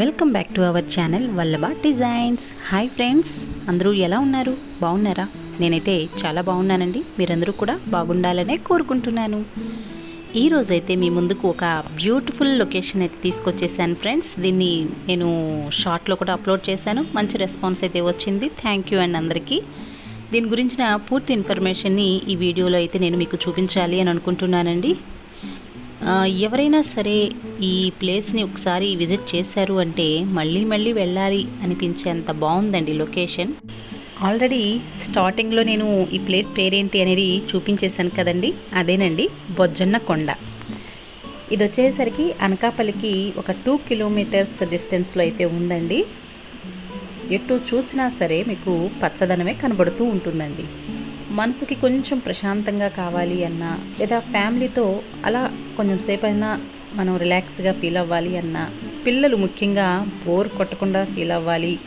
Welcome back to our channel Vallabha designs. Hi friends అందరూ ఎలా ఉన్నారు? బాగున్నారా? నేనైతే చాలా బాగున్నానండి. మీరందరూ కూడా బాగుండాలనే కోరుకుంటున్నాను. ఈరోజైతే మీ ముందుకు ఒక బ్యూటిఫుల్ లొకేషన్ అయితే తీసుకొచ్చేసాను ఫ్రెండ్స్ దీన్ని నేను షార్ట్లో కూడా అప్లోడ్ చేశాను. మంచి రెస్పాన్స్ అయితే వచ్చింది. థ్యాంక్ యూ అండి అందరికీ. దీని గురించిన పూర్తి ఇన్ఫర్మేషన్ని ఈ వీడియోలో అయితే నేను మీకు చూపించాలి అని అనుకుంటున్నానండి. ఎవరైనా సరే ఈ ప్లేస్ని ఒకసారి విజిట్ చేశారు అంటే మళ్ళీ మళ్ళీ వెళ్ళాలి అనిపించేంత బాగుందండి లొకేషన్. ఆల్రెడీ స్టార్టింగ్లో నేను ఈ ప్లేస్ పేరేంటి అనేది చూపించేశాను కదండి అదేనండి బొజ్జన్న కొండ. ఇది వచ్చేసరికి అనకాపల్లికి ఒక టూ కిలోమీటర్స్ డిస్టెన్స్లో అయితే ఉందండి. ఎటు చూసినా సరే మీకు పచ్చదనమే కనబడుతూ ఉంటుందండి. మనసుకి కొంచెం ప్రశాంతంగా కావాలి అన్నా లేదా ఫ్యామిలీతో అలా కొంచెం సేపు అయినా మనం రిలాక్స్గా ఫీల్ అవ్వాలి అన్నా పిల్లలు ముఖ్యంగా బోర్ కొట్టకుండా ఫీల్ అవ్వాలి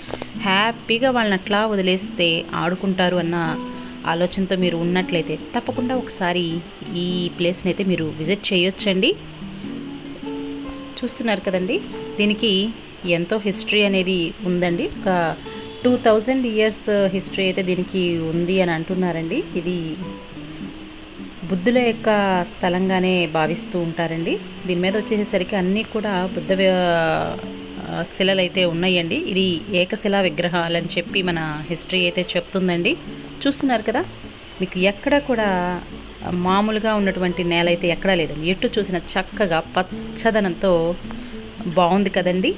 హ్యాపీగా వాళ్ళని అట్లా వదిలేస్తే ఆడుకుంటారు అన్న ఆలోచనతో మీరు ఉన్నట్లయితే తప్పకుండా ఒకసారి ఈ ప్లేస్ని అయితే మీరు విజిట్ చేయొచ్చండి. చూస్తున్నారు కదండి దీనికి ఎంతో హిస్టరీ అనేది ఉందండి. ఒక two thousand years uh, history అయితే దీనికి ఉంది అని అంటున్నారండి. ఇది బుద్ధుల యొక్క స్థలంగానే భావిస్తూ ఉంటారండి. దీని మీద వచ్చేసరికి అన్నీ కూడా బుద్ధ uh, శిలలు అయితే ఉన్నాయండి. ఇది ఏకశిలా విగ్రహాలు అని చెప్పి మన హిస్టరీ అయితే చెప్తుందండి. చూస్తున్నారు కదా మీకు ఎక్కడ కూడా మామూలుగా ఉన్నటువంటి నేల అయితే ఎక్కడా లేదండి. ఎటు చూసిన చక్కగా పచ్చదనంతో బాగుంది కదండి.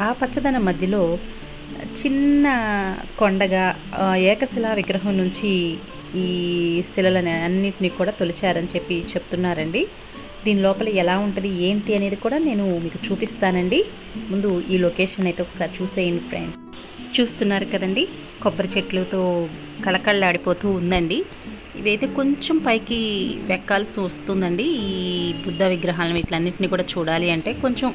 ఆ పచ్చదనం మధ్యలో చిన్న కొండగా ఏకశిలా విగ్రహం నుంచి ఈ శిలలని అన్నిటినీ కూడా తొలిచారని చెప్పి చెప్తున్నారండి. దీని లోపల ఎలా ఉంటుంది ఏంటి అనేది కూడా నేను మీకు చూపిస్తానండి. ముందు ఈ లొకేషన్ అయితే ఒకసారి చూసేయండి ఫ్రెండ్స్. చూస్తున్నారు కదండి కొబ్బరి చెట్లతో కళకళలాడిపోతూ ఉందండి. ఇవైతే కొంచెం పైకి వెక్కాల్సి వస్తుందండి ఈ బుద్ధ విగ్రహాలను వీటిలన్నింటినీ కూడా చూడాలి అంటే. కొంచెం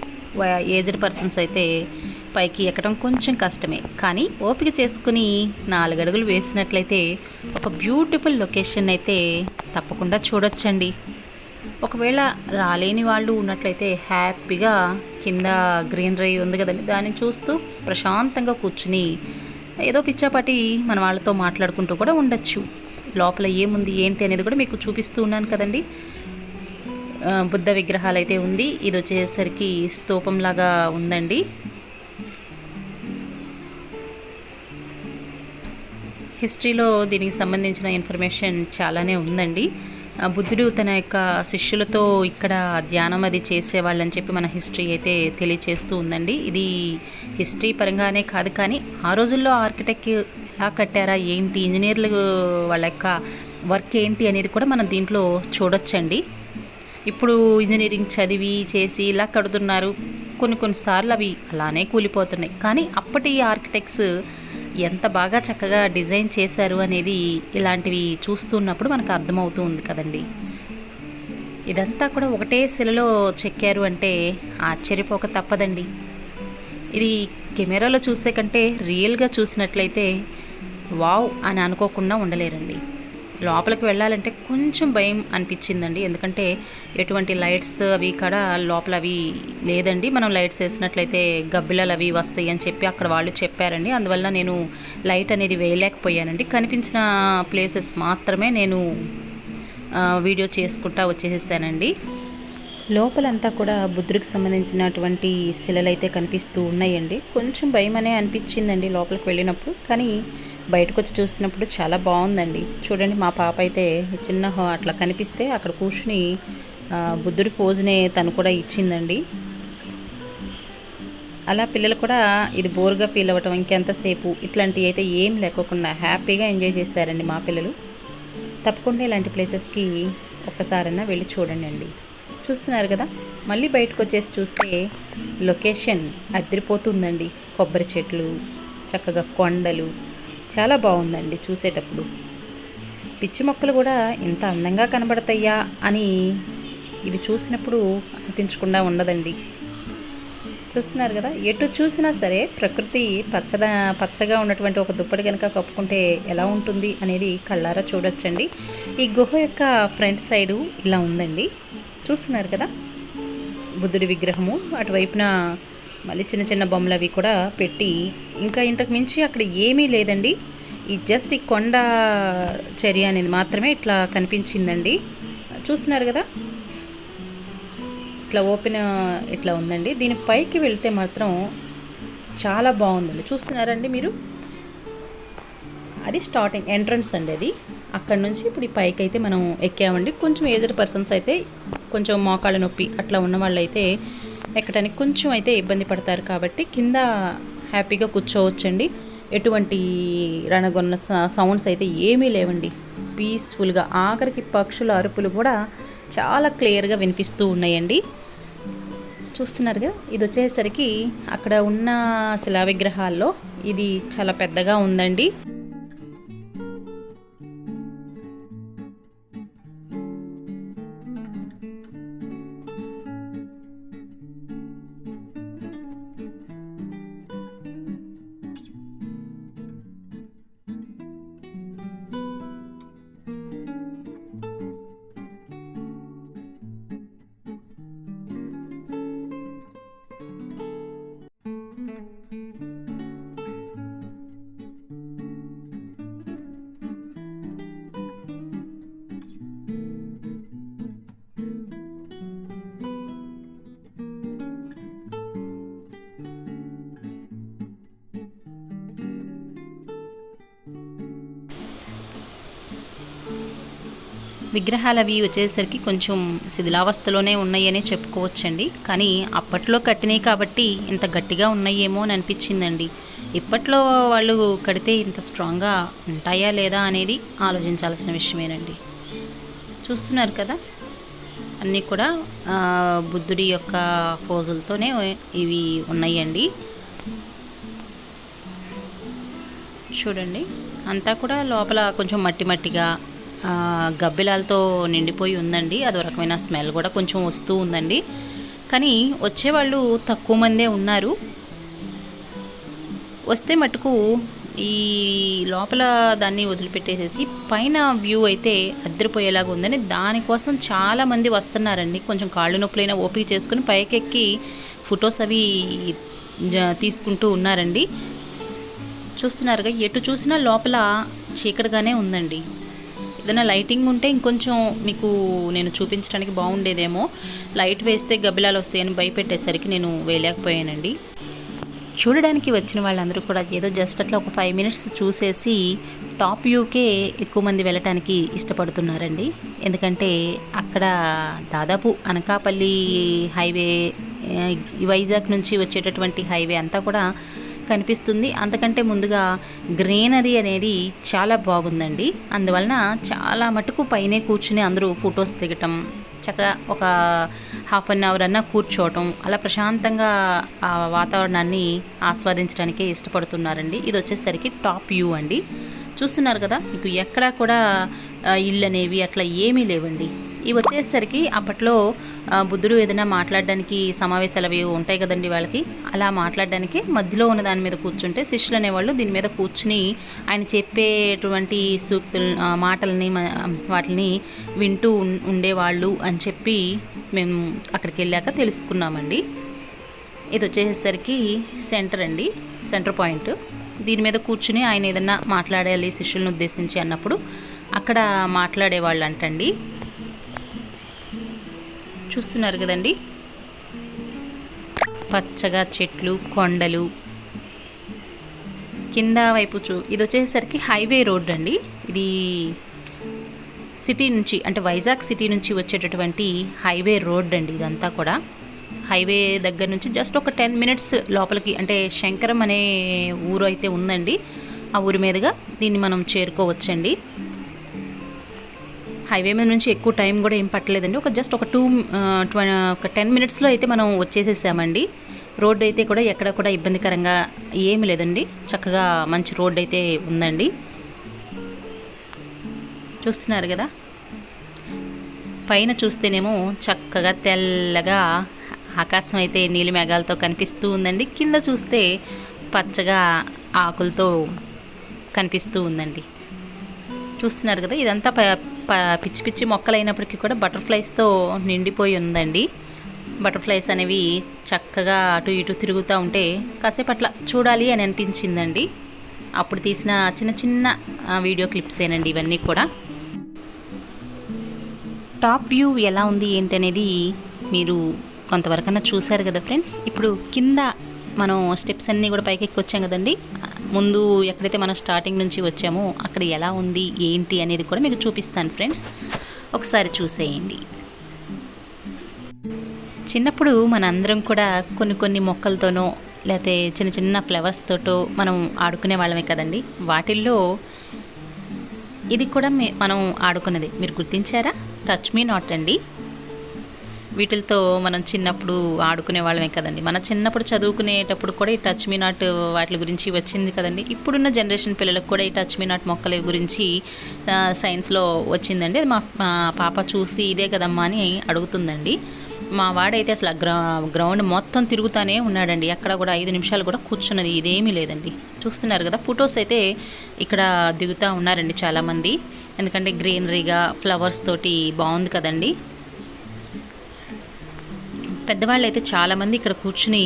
ఏజ్డ్ పర్సన్స్ అయితే పైకి ఎక్కడం కొంచెం కష్టమే. కానీ ఓపిక చేసుకుని నాలుగడుగులు వేసినట్లయితే ఒక బ్యూటిఫుల్ లొకేషన్ అయితే తప్పకుండా చూడొచ్చండి. ఒకవేళ రాలేని వాళ్ళు ఉన్నట్లయితే హ్యాపీగా కింద గ్రీనరీ ఉంది కదండి దాన్ని చూస్తూ ప్రశాంతంగా కూర్చుని ఏదో పిచ్చాపాటి మన వాళ్ళతో మాట్లాడుకుంటూ కూడా ఉండొచ్చు. లోపల ఏముంది ఏంటి అనేది కూడా మీకు చూపిస్తూ ఉన్నాను కదండి. బుద్ధ విగ్రహాలు అయితే ఉంది. ఇది వచ్చేసరికి స్తూపంలాగా ఉందండి. హిస్టరీలో దీనికి సంబంధించిన ఇన్ఫర్మేషన్ చాలానే ఉందండి. బుద్ధుడు తన యొక్క శిష్యులతో ఇక్కడ ధ్యానం అది చేసేవాళ్ళని చెప్పి మన హిస్టరీ అయితే తెలియచేస్తూ ఉందండి. ఇది హిస్టరీ పరంగానే కాదు కానీ ఆ రోజుల్లో ఆర్కిటెక్ట్ ఎలా కట్టారా ఏంటి ఇంజనీర్లు వాళ్ళ యొక్క వర్క్ ఏంటి అనేది కూడా మనం దీంట్లో చూడొచ్చండి. ఇప్పుడు ఇంజనీరింగ్ చదివి చేసి ఇలా కడుతున్నారు. కొన్ని కొన్నిసార్లు అవి అలానే కూలిపోతున్నాయి. కానీ అప్పటి ఆర్కిటెక్ట్స్ ఎంత బాగా చక్కగా డిజైన్ చేశారు అనేది ఇలాంటివి చూస్తున్నప్పుడు మనకు అర్థమవుతూ ఉంది కదండి. ఇదంతా కూడా ఒకటే శిలలో చెక్కారు అంటే ఆశ్చర్యపోక తప్పదండి. ఇది కెమెరాలో చూసే కంటే రియల్గా చూసినట్లయితే వావ్ అని అనుకోకుండా ఉండలేరండి. లోపలికి వెళ్ళాలంటే కొంచెం భయం అనిపించిందండి. ఎందుకంటే ఎటువంటి లైట్స్ అవి కూడా లోపల అవి లేదండి. మనం లైట్స్ వేసినట్లయితే గబ్బిలలు అవి వస్తాయి అని చెప్పి అక్కడ వాళ్ళు చెప్పారండి. అందువల్ల నేను లైట్ అనేది వేయలేకపోయానండి. కనిపించిన ప్లేసెస్ మాత్రమే నేను వీడియో చేసుకుంటా వచ్చేసేసానండి. లోపలంతా కూడా బుద్ధుడికి సంబంధించినటువంటి శిలలు అయితే కనిపిస్తూ ఉన్నాయండి. కొంచెం భయం అనే అనిపించిందండి లోపలికి వెళ్ళినప్పుడు. కానీ బయటకు వచ్చి చూసినప్పుడు చాలా బాగుందండి. చూడండి మా పాప అయితే చిన్న హో- అట్లా కనిపిస్తే అక్కడ కూర్చుని బుద్ధుడి పోజునే తను కూడా ఇచ్చిందండి. అలా పిల్లలు కూడా ఇది బోర్గా ఫీల్ అవ్వటం ఇంకెంతసేపు ఇట్లాంటివి అయితే ఏం లేకోకుండా హ్యాపీగా ఎంజాయ్ చేశారండి మా పిల్లలు. తప్పకుండా ఇలాంటి ప్లేసెస్కి ఒక్కసారైనా వెళ్ళి చూడండి అండి చూస్తున్నారు కదా మళ్ళీ బయటకు వచ్చేసి చూస్తే లొకేషన్ అదిరిపోతుందండి. కొబ్బరి చెట్లు చక్కగా కొండలు చాలా బాగుందండి చూసేటప్పుడు. పిచ్చి మొక్కలు కూడా ఇంత అందంగా కనబడతాయా అని ఇది చూసినప్పుడు అనిపించకుండా ఉండదండి. చూస్తున్నారు కదా ఎటు చూసినా సరే ప్రకృతి పచ్చద పచ్చగా ఉన్నటువంటి ఒక దుప్పటి కనుక కప్పుకుంటే ఎలా ఉంటుంది అనేది కళ్ళారా చూడొచ్చండి. ఈ గుహ యొక్క ఫ్రంట్ సైడు ఇలా ఉందండి. చూస్తున్నారు కదా బుద్ధుడి విగ్రహము అటువైపున మళ్ళీ చిన్న చిన్న బొమ్మలు అవి కూడా పెట్టి ఇంకా ఇంతకు మించి అక్కడ ఏమీ లేదండి. ఈ జస్ట్ ఈ కొండ చర్య అనేది మాత్రమే ఇట్లా కనిపించిందండి. చూస్తున్నారు కదా? ఇట్లా ఓపెన్ ఇట్లా ఉందండి. దీని పైకి వెళ్తే మాత్రం చాలా బాగుందండి. చూస్తున్నారండి మీరు? అది స్టార్టింగ్ ఎంట్రన్స్ అండి అది. అక్కడ నుంచి ఇప్పుడు ఈ పైకి అయితే మనం ఎక్కామండి. కొంచెం ఏజ్డ్ పర్సన్స్ అయితే కొంచెం మోకాళ్ళ నొప్పి అట్లా ఉన్న వాళ్ళైతే ఎక్కడానికి కొంచెం అయితే ఇబ్బంది పడతారు కాబట్టి కింద హ్యాపీగా కూర్చోవచ్చండి. ఎటువంటి రణగొన్న స- సౌండ్స్ అయితే ఏమీ లేవండి. పీస్ఫుల్గా ఆఖరికి పక్షుల అరుపులు కూడా చాలా క్లియర్గా వినిపిస్తూ ఉన్నాయండి. చూస్తున్నారుగా ఇది వచ్చేసరికి అక్కడ ఉన్న శిలా విగ్రహాల్లో ఇది చాలా పెద్దగా ఉందండి. విగ్రహాలు అవి వచ్చేసరికి కొంచెం శిథిలావస్థలోనే ఉన్నాయనే చెప్పుకోవచ్చండి. కానీ అప్పట్లో కట్టినాయి కాబట్టి ఇంత గట్టిగా ఉన్నాయేమో అని అనిపించిందండి. ఇప్పట్లో వాళ్ళు కడితే ఇంత స్ట్రాంగ్గా ఉంటాయా లేదా అనేది ఆలోచించాల్సిన విషయమేనండి. చూస్తున్నారు కదా? అన్నీ కూడా బుద్ధుడి యొక్క ఫోజులతోనే ఇవి ఉన్నాయండి. చూడండి. అంతా కూడా లోపల కొంచెం మట్టి మట్టిగా గబ్బిలాలతో నిండిపోయి ఉందండి. అదో రకమైన స్మెల్ కూడా కొంచెం వస్తూ ఉందండి. కానీ వచ్చేవాళ్ళు తక్కువ మందే ఉన్నారు. వస్తే మటుకు ఈ లోపల దాన్ని వదిలిపెట్టేసేసి పైన వ్యూ అయితే అద్దరిపోయేలాగా ఉందని దానికోసం చాలామంది వస్తున్నారండి. కొంచెం కాళ్ళు నొప్పులైనా ఓపిక చేసుకుని పైకెక్కి ఫొటోస్ అవి జ- తీసుకుంటూ ఉన్నారండి. చూస్తున్నారుగా ఎటు చూసినా లోపల చీకటిగానే ఉందండి. ఏదైనా లైటింగ్ ఉంటే ఇంకొంచెం మీకు నేను చూపించడానికి బాగుండేదేమో. లైట్ వేస్తే గబ్బిలాలు వస్తాయని భయపెట్టేసరికి నేను వేయలేకపోయానండి. చూడడానికి వచ్చిన వాళ్ళందరూ కూడా ఏదో జస్ట్ అట్లా ఒక ఫైవ్ మినిట్స్ చూసేసి టాప్ వ్యూకే ఎక్కువ మంది వెళ్ళటానికి ఇష్టపడుతున్నారండి. ఎందుకంటే అక్కడ దాదాపు అనకాపల్లి హైవే వైజాగ్ నుంచి వచ్చేటటువంటి హైవే అంతా కూడా కనిపిస్తుంది. అంతకంటే ముందుగా గ్రీనరీ అనేది చాలా బాగుందండి. అందువలన చాలా మటుకు పైనే కూర్చుని అందరూ ఫొటోస్ దిగటం చక్కగా ఒక హాఫ్ అన్ అవర్ అన్నా కూర్చోవటం అలా ప్రశాంతంగా ఆ వాతావరణాన్ని ఆస్వాదించడానికే ఇష్టపడుతున్నారండి. ఇది వచ్చేసరికి టాప్ వ్యూ అండి. చూస్తున్నారు కదా మీకు ఎక్కడా కూడా ఇళ్ళు అనేవి అట్లా ఏమీ లేవండి. ఇవి వచ్చేసరికి అప్పట్లో బుద్ధుడు ఏదైనా మాట్లాడడానికి సమావేశాలు అవి ఉంటాయి కదండి వాళ్ళకి. అలా మాట్లాడడానికి మధ్యలో ఉన్న దాని మీద కూర్చుంటే శిష్యులు అనేవాళ్ళు దీని మీద కూర్చుని ఆయన చెప్పేటువంటి సూక్తులు మాటల్ని వాటిని వింటూ ఉండేవాళ్ళు అని చెప్పి మేము అక్కడికి వెళ్ళాక తెలుసుకున్నామండి. ఇది వచ్చేసరికి సెంటర్ అండి సెంటర్ పాయింట్. దీని మీద కూర్చుని ఆయన ఏదన్నా మాట్లాడాలి శిష్యులను ఉద్దేశించి అన్నప్పుడు అక్కడ మాట్లాడేవాళ్ళు అంటండి చూస్తున్నారు కదండి? పచ్చగా చెట్లు కొండలు. కింద వైపు చూ ఇది వచ్చేసరికి హైవే రోడ్ అండి. ఇది సిటీ నుంచి అంటే వైజాగ్ సిటీ నుంచి వచ్చేటటువంటి హైవే రోడ్ అండి ఇదంతా కూడా. హైవే దగ్గర నుంచి జస్ట్ ఒక టెన్ మినిట్స్ లోపలికి అంటే శంకరం అనే ఊరు అయితే ఉందండి. ఆ ఊరి మీదుగా దీన్ని మనం చేరుకోవచ్చండి. హైవే మీద నుంచి ఎక్కువ టైం కూడా ఏం పట్టలేదండి. ఒక జస్ట్ ఒక టూ ఒక టెన్ మినిట్స్లో అయితే మనం వచ్చేసేసామండి. రోడ్ అయితే కూడా ఎక్కడ కూడా ఇబ్బందికరంగా ఏమి లేదండి. చక్కగా మంచి రోడ్ అయితే ఉందండి. చూస్తున్నారు కదా? పైన చూస్తేనేమో చక్కగా తెల్లగా ఆకాశం అయితే నీలి మేఘాలతో కనిపిస్తూ ఉందండి. కింద చూస్తే పచ్చగా ఆకులతో కనిపిస్తూ ఉందండి. చూస్తున్నారు కదా? ఇదంతా ప- పిచ్చి పిచ్చి మొక్కలు అయినప్పటికీ కూడా బటర్ఫ్లైస్తో నిండిపోయి ఉందండి. బటర్ఫ్లైస్ అనేవి చక్కగా అటు ఇటు తిరుగుతూ ఉంటే కాసేపు అట్లా చూడాలి అని అనిపించిందండి. అప్పుడు తీసిన చిన్న చిన్న వీడియో క్లిప్సేనండి ఇవన్నీ కూడా. టాప్ వ్యూ ఎలా ఉంది ఏంటనేది మీరు కొంతవరకన్నా చూశారు కదా ఫ్రెండ్స్. ఇప్పుడు కింద మనం స్టెప్స్ అన్నీ కూడా పైకి ఎక్కి వచ్చాం కదండి. ముందు ఎక్కడైతే మనం స్టార్టింగ్ నుంచి వచ్చామో అక్కడ ఎలా ఉంది ఏంటి అనేది కూడా మీకు చూపిస్తాను ఫ్రెండ్స్. ఒకసారి చూసేయండి. చిన్నప్పుడు మన అందరం కూడా కొన్ని కొన్ని మొక్కలతోనో లేకపోతే చిన్న చిన్న ఫ్లవర్స్ తోటో మనం ఆడుకునే వాళ్ళమే కదండి. వాటిల్లో ఇది కూడా మే- మనం ఆడుకున్నది. మీరు గుర్తించారా? టచ్ మీ నాట్ అండి. వీటితో మనం చిన్నప్పుడు ఆడుకునే వాళ్ళమే కదండి. మన చిన్నప్పుడు చదువుకునేటప్పుడు కూడా ఈ టచ్ మీ నాట్ వాటి గురించి వచ్చింది కదండి. ఇప్పుడున్న జనరేషన్ పిల్లలకు కూడా ఈ టచ్ మీ నాట్ మొక్కల గురించి సైన్స్లో వచ్చిందండి. అది మా పాప చూసి ఇదే కదమ్మా అని అడుగుతుందండి. మా వాడైతే అసలు గ్రౌ గ్రౌండ్ మొత్తం తిరుగుతానే ఉన్నాడండి. అక్కడ కూడా ఐదు నిమిషాలు కూడా కూర్చున్నది ఇదేమీ లేదండి. చూస్తున్నారు కదా ఫొటోస్ అయితే ఇక్కడ దిగుతూ ఉన్నారండి చాలామంది. ఎందుకంటే గ్రీనరీగా ఫ్లవర్స్ తోటి బాగుంది కదండి. పెద్దవాళ్ళు అయితే చాలామంది ఇక్కడ కూర్చుని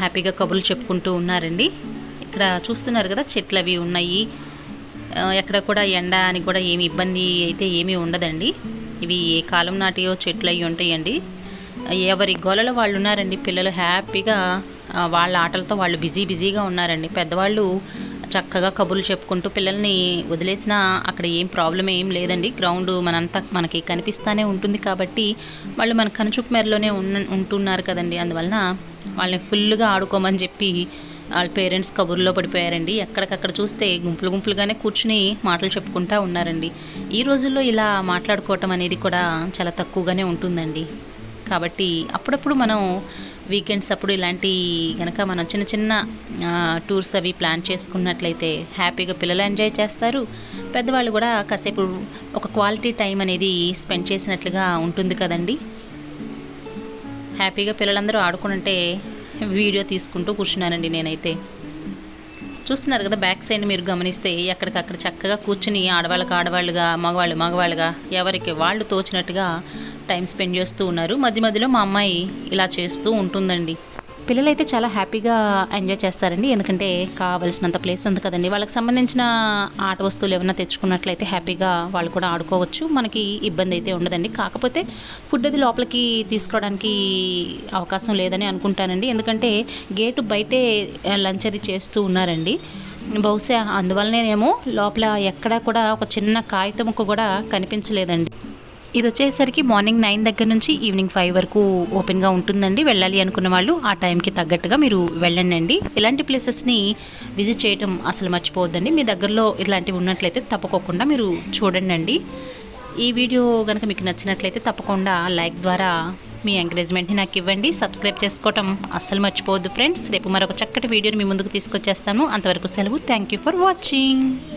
హ్యాపీగా కబుర్లు చెప్పుకుంటూ ఉన్నారండి. ఇక్కడ చూస్తున్నారు కదా చెట్లు అవి ఉన్నాయి ఎక్కడ కూడా ఎండ అని కూడా ఏమి ఇబ్బంది అయితే ఏమీ ఉండదండి. ఇవి ఏ కాలం నాటియో చెట్లు అవి ఉంటాయండి. ఎవరి గోలలో వాళ్ళు ఉన్నారండి పిల్లలు హ్యాపీగా వాళ్ళ ఆటలతో వాళ్ళు బిజీ బిజీగా ఉన్నారండి. పెద్దవాళ్ళు చక్కగా కబుర్లు చెప్పుకుంటూ పిల్లల్ని వదిలేసినా అక్కడ ఏం ప్రాబ్లం ఏం లేదండి. గ్రౌండ్ మనంతా మనకి కనిపిస్తూనే ఉంటుంది కాబట్టి వాళ్ళు మన కనుచూపు మేరలోనే ఉన్న ఉంటున్నారు కదండి. అందువలన వాళ్ళని ఫుల్గా ఆడుకోమని చెప్పి వాళ్ళ పేరెంట్స్ కబుర్లో పడిపోయారండి. ఎక్కడికక్కడ చూస్తే గుంపులు గుంపులుగానే కూర్చుని మాటలు చెప్పుకుంటా ఉన్నారండి. ఈ రోజుల్లో ఇలా మాట్లాడుకోవటం అనేది కూడా చాలా తక్కువగానే ఉంటుందండి. కాబట్టి అప్పుడప్పుడు మనం వీకెండ్స్ అప్పుడు ఇలాంటి కనుక మనం చిన్న చిన్న టూర్స్ అవి ప్లాన్ చేసుకున్నట్లయితే హ్యాపీగా పిల్లలు ఎంజాయ్ చేస్తారు. పెద్దవాళ్ళు కూడా కాసేపు ఒక క్వాలిటీ టైం అనేది స్పెండ్ చేసినట్లుగా ఉంటుంది కదండి. హ్యాపీగా పిల్లలందరూ ఆడుకుంటే వీడియో తీసుకుంటూ కూర్చున్నానండి నేనైతే. చూస్తున్నారు కదా బ్యాక్ సైడ్ మీరు గమనిస్తే ఎక్కడికక్కడ చక్కగా కూర్చుని ఆడవాళ్ళకి ఆడవాళ్ళుగా మగవాళ్ళు మగవాళ్ళుగా ఎవరికి వాళ్ళు తోచినట్టుగా టైం స్పెండ్ చేస్తూ ఉన్నారు. మధ్య మధ్యలో మా అమ్మాయి ఇలా చేస్తూ ఉంటుందండి. పిల్లలైతే చాలా హ్యాపీగా ఎంజాయ్ చేస్తారండి. ఎందుకంటే కావలసినంత ప్లేస్ ఉంది కదండి. వాళ్ళకి సంబంధించిన ఆట వస్తువులు ఏమైనా తెచ్చుకున్నట్లయితే హ్యాపీగా వాళ్ళు కూడా ఆడుకోవచ్చు. మనకి ఇబ్బంది అయితే ఉండదండి. కాకపోతే ఫుడ్ అది లోపలికి తీసుకోవడానికి అవకాశం లేదని అనుకుంటానండి. ఎందుకంటే గేటు బయటే లంచ్ అది చేస్తూ ఉన్నారండి. బహుశా అందువల్లనేమో లోపల ఎక్కడా కూడా ఒక చిన్న కాగితం కూడా కనిపించలేదండి. ఇది వచ్చేసరికి మార్నింగ్ నైన్ దగ్గర నుంచి ఈవినింగ్ ఫైవ్ వరకు ఓపెన్గా ఉంటుందండి. వెళ్ళాలి అనుకున్న వాళ్ళు ఆ టైంకి తగ్గట్టుగా మీరు వెళ్ళండి ఇలాంటి ప్లేసెస్ని విజిట్ చేయటం అసలు మర్చిపోవద్దండి. మీ దగ్గరలో ఇలాంటివి ఉన్నట్లయితే తప్పకోకుండా మీరు చూడండి అండి ఈ వీడియో కనుక మీకు నచ్చినట్లయితే తప్పకుండా లైక్ ద్వారా మీ ఎంకరేజ్మెంట్ని నాకు ఇవ్వండి. సబ్స్క్రైబ్ చేసుకోవటం అస్సలు మర్చిపోవద్దు ఫ్రెండ్స్. రేపు మరొక చక్కటి వీడియోని మీ ముందుకు తీసుకొచ్చేస్తాను. అంతవరకు సెలవు. Thank you for watching.